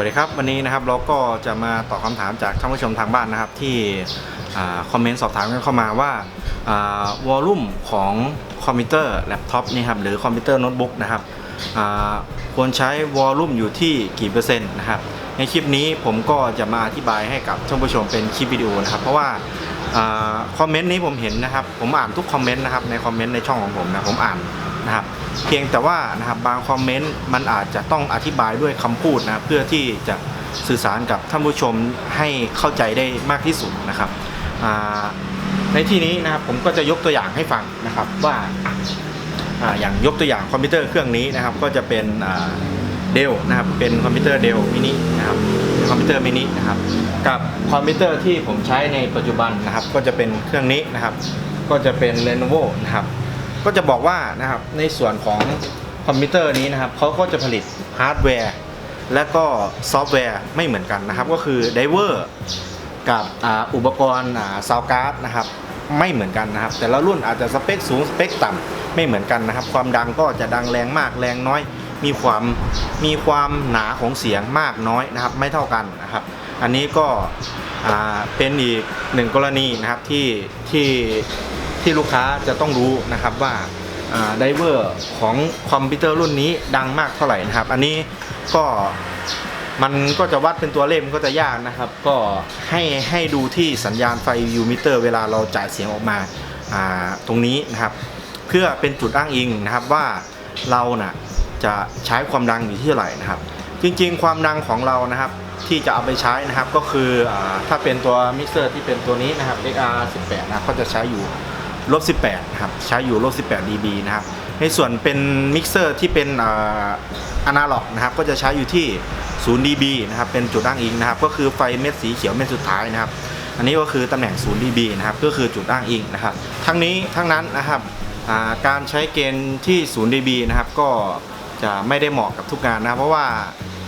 วัสดีครับ วันนี้นะครับเราก็จะมาตอบคำถามจากท่านผู้ชมทางบ้านนะครับ ที่คอมเมนต์สอบถามกันเข้ามาว่าวอลลุ่มของคอมพิวเตอร์แล็ปท็อปนี่ครับหรือคอมพิวเตอร์โน้ตบุ๊กนะครับควรใช้วอลลุ่มอยู่ที่กี่เปอร์เซ็นต์นะครับในคลิปนี้ผมก็จะมาอธิบายให้กับท่านผู้ชมเป็นคลิปวิดีโอนะครับ เพราะว่าคอมเมนต์นี้ผมเห็นนะครับ ผมอ่านทุกคอมเมนต์นะครับในคอมเมนต์ในช่องของผมนะผมอ่าน นะครับเพียงแต่ว่านะครับบางคอมเมนต์มันอาจจะต้องอธิบายด้วยคำพูดนะเพื่อที่จะสื่อสารกับท่านผู้ชมให้เข้าใจได้มากที่สุดนะครับในที่นี้นะครับผมก็จะยกตัวอย่างให้ฟังนะครับว่าอย่างยกตัวอย่างคอมพิวเตอร์เครื่องนี้นะครับก็จะเป็นเดลนะครับเป็นคอมพิวเตอร์เดลมินินะครับคอมพิวเตอร์มินินะครับกับคอมพิวเตอร์ที่ผมใช้ในปัจจุบันนะครับก็จะเป็นเครื่องนี้นะครับก็จะเป็น Lenovo นะครับ ก็จะบอกว่านะครับในส่วนของคอมพิวเตอร์นี้นะครับเขาก็จะผลิตฮาร์ดแวร์และก็ซอฟต์แวร์ไม่เหมือนกันนะครับ ก็คือไดเวอร์กับอุปกรณ์ซาวการ์ดนะครับไม่เหมือนกันนะครับ แต่ละรุ่นอาจจะสเปคสูงสเปคต่ำไม่เหมือนกันนะครับ ความดังก็จะดังแรงมากแรงน้อย มีความมีความหนาของเสียงมากน้อยนะครับ ไม่เท่ากันนะครับ อันนี้ก็เป็นอีกหนึ่งกรณีนะครับที่ที่ ที่ลูกค้าจะต้องรู้นะครับว่าไดเวอร์ของคอมพิวเตอร์รุ่นนี้ดังมากเท่าไหร่นะครับ อันนี้ก็มันก็จะวัดเป็นตัวเลขมันก็จะยากนะครับ ก็ให้ให้ดูที่สัญญาณไฟยูมิเตอร์เวลาเราจ่ายเสียงออกมาาตรงนี้นะครับ เพื่อเป็นจุดอ้างอิงนะครับว่าเราน่ะจะใช้ความดังอยู่ที่เท่าไหร่นะครับ จริงๆ ความดังของเรานะครับที่จะเอาไปใช้นะครับก็คืออถ้าเป็นตัวมิกเซอร์ที่เป็นตัวนี้นะครับ XR18 นะก็จะใช้อยู่ ลบ18ครับใช้อยู่ลบ18 dB นะครับในส่วนเป็นมิกเซอร์ที่เป็นอนาล็อกนะครับก็จะใช้อยู่ที่ 0 dB นะครับเป็นจุดอ้างอิงนะครับก็คือไฟเม็ดสีเขียวเม็ดสุดท้ายนะครับอันนี้ก็คือตำแหน่ง 0 dB นะครับก็คือจุดอ้างอิงนะครับทั้งนี้ทั้งนั้นนะครับการใช้เกณฑ์ที่ 0 dB นะครับก็จะไม่ได้เหมาะกับทุกงานนะเพราะว่า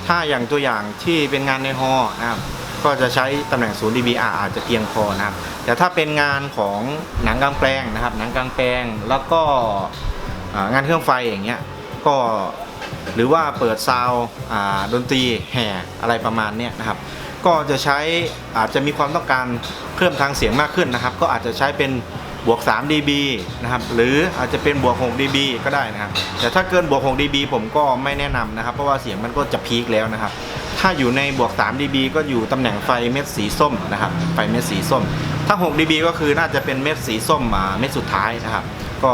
ถ้าอย่างตัวอย่างที่เป็นงานในฮอนะครับ ก็จะใช้ตำแหน่ง0 dB อะอาจจะเพียงพอนะครับ แต่ถ้าเป็นงานของหนังกลางแปลงนะครับหนังกลางแปลงแล้วก็งานเครื่องไฟอย่างเงี้ยก็หรือว่าเปิดซาวด์ดนตรีแห่อะไรประมาณเนี้ยนะครับ ก็จะใช้อาจจะมีความต้องการเพิ่มทางเสียงมากขึ้นนะครับ ก็อาจจะใช้เป็นบวก 3 dB นะครับ หรืออาจจะเป็นบวก 6 dB ก็ได้นะครับ แต่ถ้าเกินบวก 6 dB ผมก็ไม่แนะนำนะครับ เพราะว่าเสียงมันก็จะพีคแล้วนะครับ ถ้าอยู่ในบวก 3 dB ก็อยู่ตำแหน่งไฟเม็ดสีส้มนะครับ ไฟเม็ดสีส้ม ถ้า 6 dB ก็คือน่าจะเป็นเม็ดสีส้มเม็ดสุดท้ายนะครับ ก็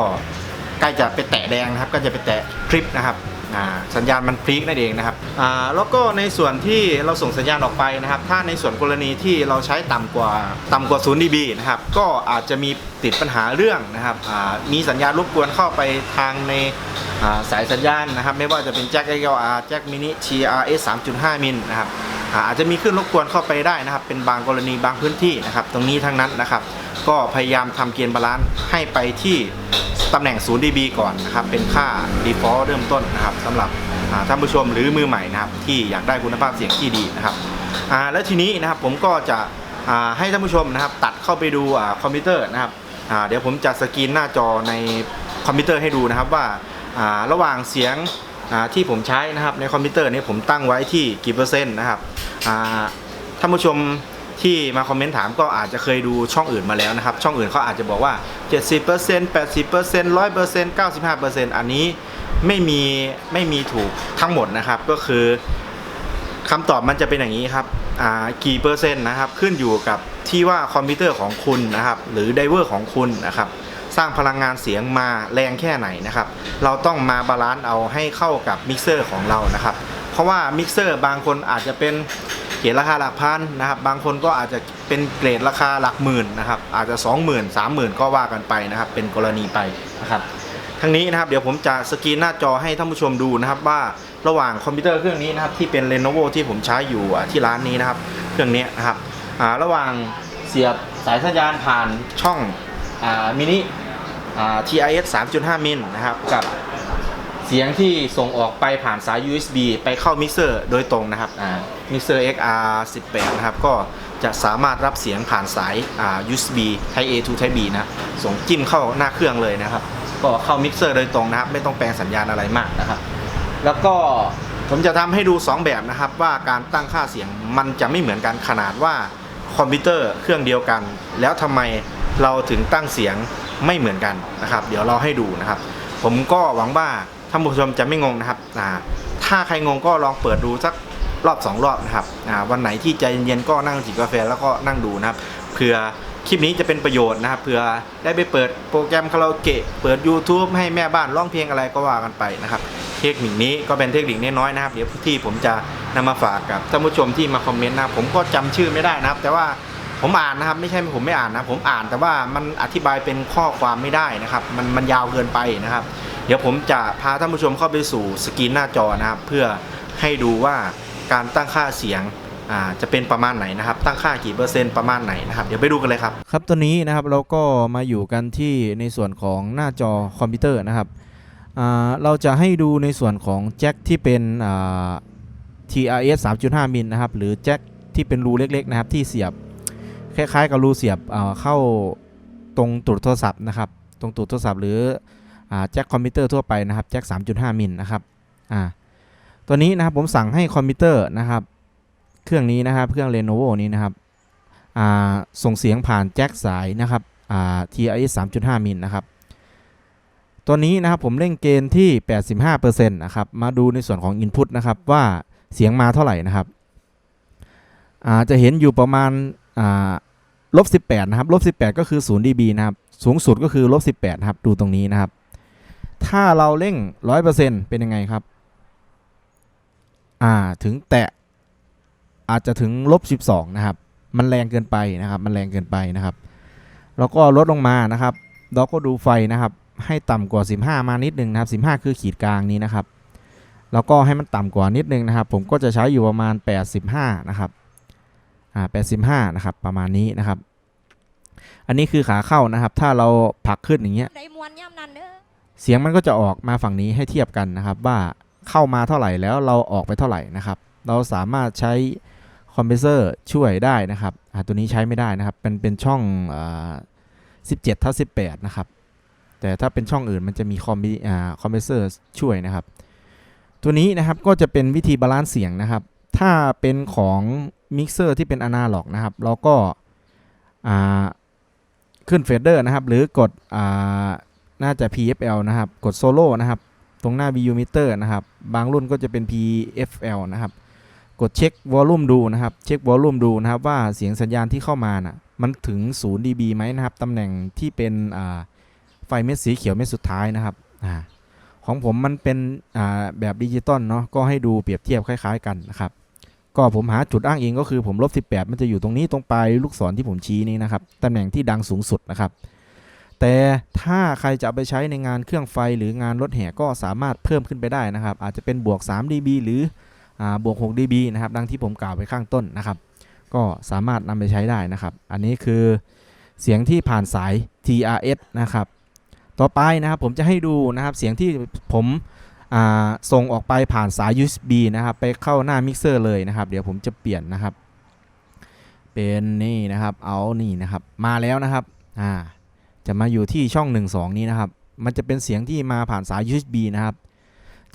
ใกล้จะไปแตะแดงนะครับ ก็จะไปแตะคลิปนะครับ สัญญาณมันพลิกนั่นเองนะครับแล้วก็ในส่วนที่เราส่งสัญญาณออกไปนะครับ ถ้าในส่วนกรณีที่เราใช้ต่ำกว่าต่ำกว่า0 dB นะครับก็อาจจะมีติดปัญหาเรื่องนะครับมีสัญญาณรบกวนเข้าไปทางในาสายสัญญาณนะครับ ไม่ว่าจะเป็นแจ็ค XLR แจ็คมินิ TRS 3.5 มิลนะครับอาจจะมีขึ้นรบกวนเข้าไปได้นะครับ เป็นบางกรณีบางพื้นที่นะครับ ตรงนี้ทั้งนั้นนะครับ ก็พยายามทำเกณฑ์บาลานซ์ให้ไปที่ ตำแหน่ง 0 dB ก่อนนะครับ เป็นค่า default เริ่มต้นนะครับสำหรับท่านผู้ชมหรือมือใหม่นะครับ ที่อยากได้คุณภาพเสียงที่ดีนะครับแล้วทีนี้นะครับผมก็จะให้ท่านผู้ชมนะครับ ตัดเข้าไปดูอคอมพิวเตอร์นะครับเดี๋ยวผมจะสกรีนหน้าจอในคอมพิวเตอร์ให้ดูนะครับว่าระหว่างเสียงที่ผมใช้นะครับในคอมพิวเตอร์นี้ผมตั้งไว้ที่กี่เปอร์เซ็นต์นะครับท่านผู้ชม ที่มาคอมเมนต์ถามก็อาจจะเคยดูช่องอื่นมาแล้วนะครับ ช่องอื่นเขาอาจจะบอกว่า 70% 80% 100% 95%อันนี้ไม่มีไม่มีถูกทั้งหมดนะครับ ก็คือคำตอบมันจะเป็นอย่างนี้ครับกี่เปอร์เซ็นต์นะครับ ขึ้นอยู่กับที่ว่าคอมพิวเตอร์ของคุณนะครับ หรือไดเวอร์ของคุณนะครับ สร้างพลังงานเสียงมาแรงแค่ไหนนะครับ เราต้องมาบาลานซ์เอาให้เข้ากับมิกเซอร์ของเรานะครับ เพราะว่ามิกเซอร์บางคนอาจจะเป็น เกรดราคาหลักพันนะครับบางคนก็อาจจะเป็นเกรดราคาหลักหมื่นนะครับอาจจะ 20,000 30,000 ก็ว่ากันไปนะครับเป็นกรณีไปนะครับทั้งนี้นะครับเดี๋ยวผมจะสกรีนหน้าจอให้ท่านผู้ชมดูนะครับว่าระหว่างคอมพิวเตอร์เครื่องนี้นะครับที่เป็น Lenovo ที่ผมใช้อยู่ที่ร้านนี้นะครับเครื่องนี้นะครับระหว่างเสียบสายสัญญาณผ่านช่องอมินิอ่า TIS 3.5 มิลนะครับกับ เสียงที่ส่งออกไปผ่านสาย USB ไปเข้ามิกเซอร์โดยตรงนะครับอ่ามิกเซอร์ XR18 นะครับ ก็จะสามารถรับเสียงผ่านสายอ่า USB Type A to Type B นะ ส่งจิ้มเข้าหน้าเครื่องเลยนะครับ ก็เข้ามิกเซอร์โดยตรงนะครับ ไม่ต้องแปลงสัญญาณอะไรมากนะครับ แล้วก็ผมจะทำให้ดู 2 แบบนะครับ ว่าการตั้งค่าเสียงมันจะไม่เหมือนกันขนาดว่าคอมพิวเตอร์เครื่องเดียวกัน แล้วทำไมเราถึงตั้งเสียงไม่เหมือนกันนะครับ เดี๋ยวเราให้ดูนะครับ ผมก็หวังว่า ท่านผู้ชมจะไม่งงนะครับอ่าถ้าใครงงก็ลองเปิดดูสักรอบ2รอบนะครับอ่าวันไหนที่ใจเย็นๆก็นั่งจิบกาแฟแล้วก็นั่งดูนะครับเผื่อคลิปนี้จะเป็นประโยชน์นะครับเผื่อได้ไปเปิดโปรแกรมคาราโอเกะเปิด YouTube ให้แม่บ้านร้องเพลงอะไรก็ว่ากันไปนะครับ เทคนิคนี้ก็เป็นเทคนิคน้อยๆนะครับ เดี๋ยวที่ผมจะนำมาฝากกับท่านผู้ชมที่มาคอมเมนต์นะครับผมก็จำชื่อไม่ได้นะครับ แต่ว่าผมอ่านนะครับ ไม่ใช่ผมไม่อ่านนะผมอ่านแต่ว่ามันอธิบายเป็นข้อความไม่ได้นะครับ มันมันยาวเกินไปนะครับ เดี๋ยวผมจะพาท่านผู้ชมเข้าไปสู่สกรีนหน้าจอนะครับ เพื่อให้ดูว่าการตั้งค่าเสียงจะเป็นประมาณไหนนะครับ ตั้งค่ากี่เปอร์เซ็นต์ประมาณไหนนะครับ เดี๋ยวไปดูกันเลยครับ ครับตัวนี้นะครับเราก็มาอยู่กันที่ในส่วนของหน้าจอคอมพิวเตอร์นะครับเราจะให้ดูในส่วนของแจ็คที่เป็นอ่า TRS 3.5 มิลนะครับ หรือแจ็คที่เป็นรูเล็กๆนะครับที่เสียบคล้ายๆกับรูเสียบเข้าตรงตูดโทรศัพท์นะครับ ตรงตูดโทรศัพท์หรือ แจ็คคอมพิวเตอร์ทั่วไปนะครับแจ็ค3.5 มิลนะครับอ่าตัวนี้นะครับผมสั่งให้คอมพิวเตอร์นะครับ เครื่องนี้นะครับเครื่อง Lenovo นี้นะครับอ่าส่งเสียงผ่านแจ็คสายนะครับอ่า TRS 3.5 มิลนะครับตัวนี้นะครับผมเร่งเกณฑ์ที่ 85%นะครับมาดูในส่วนของ Input นะครับว่าเสียงมาเท่าไหร่นะครับอ่าจะเห็นอยู่ประมาณอ่าลบ18 นะครับลบ18 ก็คือ 0 dB นะครับ สูงสุดก็คือลบ18นะครับ ดูตรงนี้นะครับ ถ้าเราเร่ง 100%เป็นยังไงครับ อ่า ถึงแตะ อาจจะถึงลบ 12 นะครับ มันแรงเกินไปนะครับ มันแรงเกินไปนะครับ แล้วก็ลดลงมานะครับเราก็ดูไฟนะครับ ให้ต่ำกว่า 15 มานิดนึงนะครับ 15 คือขีดกลางนี้นะครับ แล้วก็ให้มันต่ำกว่านิดนึงนะครับ ผมก็จะใช้อยู่ประมาณ 85 นะครับ อ่า 85 นะครับ ประมาณนี้นะครับ อันนี้คือขาเข้านะครับ ถ้าเราผลักขึ้นอย่างเงี้ย เสียงมันก็จะออกมาฝั่งนี้ให้เทียบกันนะครับ ว่าเข้ามาเท่าไหร่แล้วเราออกไปเท่าไหร่นะครับ เราสามารถใช้คอมเพรสเซอร์ช่วยได้นะครับอ่าตัวนี้ใช้ไม่ได้นะครับ เป็นเป็นช่องอา17ทับ18 นะครับ แต่ถ้าเป็นช่องอื่นมันจะมีคอมบิอ่าคอมเพรสเซอร์ช่วยนะครับ ตัวนี้นะครับก็จะเป็นวิธีบาลานซ์เสียงนะครับ ถ้าเป็นของมิกเซอร์ที่เป็นอนาล็อกนะครับ เราก็อ่าขึ้นเฟดเดอร์นะครับ หรือกดอ่า น่าจะ PFL นะครับ กดโซโล่นะครับ ตรงหน้า VU meter นะครับ บางรุ่นก็จะเป็น PFL นะครับ กดเช็ควอลลุ่มดูนะครับ เช็ควอลลุ่มดูนะครับว่าเสียงสัญญาณที่เข้ามานะ่ะ มันถึง 0 dB ไหมนะครับ ตำแหน่งที่เป็นไฟเม็ดสีเขียวเม็ดสุดท้ายนะครับอของผมมันเป็นแบบดิจิตอลเนาะ ก็ให้ดูเปรียบเทียบคล้าย ๆ กันนะครับ ก็ผมหาจุดอ้างอิงก็คือผมลบ18 มันจะอยู่ตรงนี้ตรงปลายลูกศรที่ผมชี้นี้นะครับ ตำแหน่งที่ดังสูงสุดนะครับ แต่ถ้าใครจะไปใช้ในงานเครื่องไฟหรืองานรถแห่ก็สามารถเพิ่มขึ้นไปได้นะครับ อาจจะเป็นบวก 3 dB หรืออบวก 6 dB นะครับ ดังที่ผมกล่าวไปข้างต้นนะครับ ก็สามารถนำไปใช้ได้นะครับ อันนี้คือเสียงที่ผ่านสาย TRS นะครับ ต่อไปนะครับผมจะให้ดูนะครับเสียงที่ผมส่งออกไปผ่านสาย USB นะครับ ไปเข้าหน้ามิกเซอร์เลยนะครับ เดี๋ยวผมจะเปลี่ยนนะครับ เป็นนี่นะครับ เอานี่นะครับ มาแล้วนะครับ อ่า จะมาอยู่ที่ช่อง 1 2 นี้นะครับ มันจะเป็นเสียงที่มาผ่านสาย USB นะครับ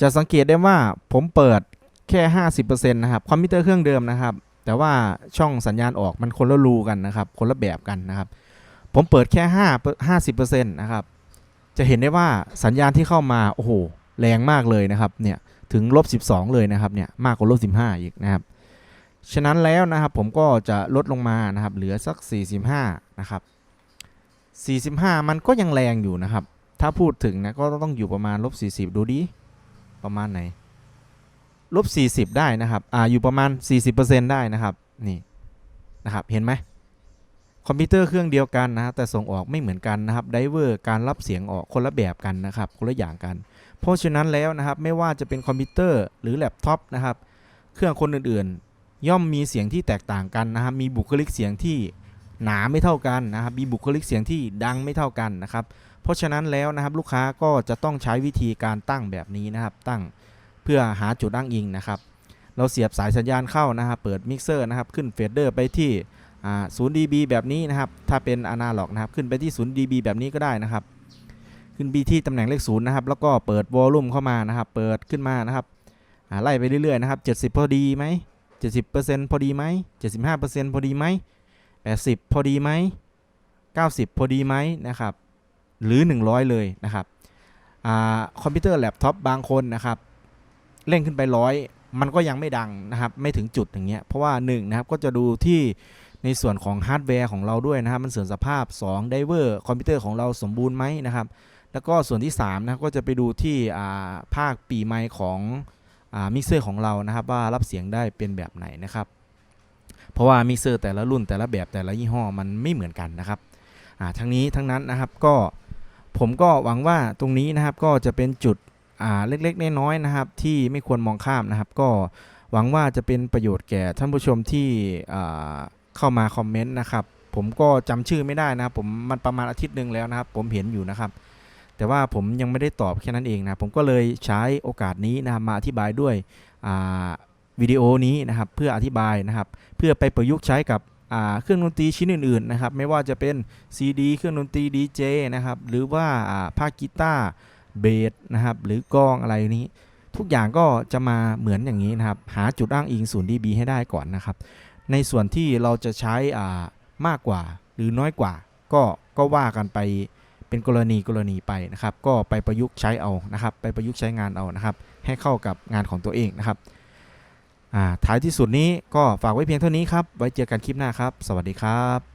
จะสังเกตได้ว่าผมเปิดแค่ 50%นะครับ คอมพิวเตอร์เครื่องเดิมนะครับ แต่ว่าช่องสัญญาณออกมันคนละรูกันนะครับ คนละแบบกันนะครับ ผมเปิดแค่ 5 50%นะครับ จะเห็นได้ว่าสัญญาณที่เข้ามา โอ้โห แรงมากเลยนะครับ เนี่ย ถึงลบ 12 เลยนะครับ เนี่ย มากกว่าลบ 15 อีกนะครับ ฉะนั้นแล้วนะครับ ผมก็จะลดลงมานะครับ เหลือสัก 45 นะครับ 45 มันก็ยังแรงอยู่นะครับ ถ้าพูดถึงนะก็ต้องอยู่ประมาณลบ40 ดูดิ ประมาณไหนลบ40 ได้นะครับ อ่า อยู่ประมาณ 40%ได้นะครับ นี่ นะครับ เห็นไหมคอมพิวเตอร์เครื่องเดียวกันนะฮะแต่ส่งออกไม่เหมือนกันนะครับไดเวอร์การรับเสียงออกคนละแบบกันนะครับ คนละอย่างกัน เพราะฉะนั้นแล้วนะครับ ไม่ว่าจะเป็นคอมพิวเตอร์หรือแล็ปท็อปนะครับ เครื่องคนอื่นๆ ย่อมมีเสียงที่แตกต่างกันนะครับ มีบุคลิกเสียงที่ หนาไม่เท่ากันนะครับมีบุคลิกเสียงที่ดังไม่เท่ากันนะครับเพราะฉะนั้นแล้วนะครับลูกค้าก็จะต้องใช้วิธีการตั้งแบบนี้นะครับ ตั้งเพื่อหาจุดอ้างอิงนะครับ เราเสียบสายสัญญาณเข้านะครับ เปิดมิกเซอร์นะครับ ขึ้นเฟดเดอร์ไปที่อ่า0 dB แบบนี้นะครับ ถ้าเป็นอนาล็อกนะครับ ขึ้นไปที่0 dB แบบนี้ก็ได้นะครับ ขึ้นไปที่ตำแหน่งเลขศูนย์นะครับ แล้วก็เปิดวอลลุ่มเข้ามานะครับ เปิดขึ้นมานะครับไล่ไปเรื่อยๆนะครับ 70 พอดีไหม70%พอดีไหม75%พอดีไหม 80 พอดีไหม 90 พอดีไหมนะครับ หรือ 100 เลยนะครับอคอมพิวเตอร์แล็ปท็อปบางคนนะครับ เร่งขึ้นไปร้อยมันก็ยังไม่ดังนะครับ ไม่ถึงจุดอย่างเงี้ย เพราะว่า1นะครับก็จะดูที่ในส่วนของฮาร์ดแวร์ของเราด้วยนะครับ มันเสื่อมสภาพ2ไดเวอร์คอมพิวเตอร์ของเราสมบูรณ์ไหมนะครับ แล้วก็ส่วนที่3นะครับก็จะไปดูที่ภาคปีไมค์ของมิกเซอร์ของเรานะครับ ว่ารับเสียงได้เป็นแบบไหนนะครับ เพราะว่ามิกเซอร์แต่ละรุ่นแต่ละแบบแต่ละยี่ห้อมันไม่เหมือนกันนะครับทั้งนี้ทั้งนั้นนะครับก็ผมก็หวังว่าตรงนี้นะครับก็จะเป็นจุดเล็กๆน้อยๆนะครับ ที่ไม่ควรมองข้ามนะครับ ก็หวังว่าจะเป็นประโยชน์แก่ท่านผู้ชมที่เข้ามาคอมเมนต์นะครับ ผมก็จำชื่อไม่ได้นะครับ ผมมันประมาณอาทิตย์หนึ่งแล้วนะครับ ผมเห็นอยู่นะครับ แต่ว่าผมยังไม่ได้ตอบแค่นั้นเองนะผมก็เลยใช้โอกาสนี้นะครับมาอธิบายด้วย วิดีโอนี้นะครับเพื่ออธิบายนะครับ เพื่อไปประยุกต์ใช้กับเครื่องดนตรีชิ้นอื่นๆนะครับไม่ว่าจะเป็น CD เครื่องดนตรีดีเจนะครับหรือว่าอ่าภาคกีตาร์เบสนะครับหรือกลองอะไรนี้ ทุกอย่างก็จะมาเหมือนอย่างนี้นะครับ หาจุดอ้างอิงศูนย์ dB ให้ได้ก่อนนะครับ ในส่วนที่เราจะใช้มากกว่าหรือน้อยกว่า ก็ก็ว่ากันไปเป็นกรณีกรณีไปนะครับ ก็ไปประยุกต์ใช้เอานะครับ ไปประยุกต์ใช้งานเอานะครับ ให้เข้ากับงานของตัวเองนะครับ ท้ายที่สุดนี้ก็ฝากไว้เพียงเท่านี้ครับ ไว้เจอกันคลิปหน้าครับ สวัสดีครับ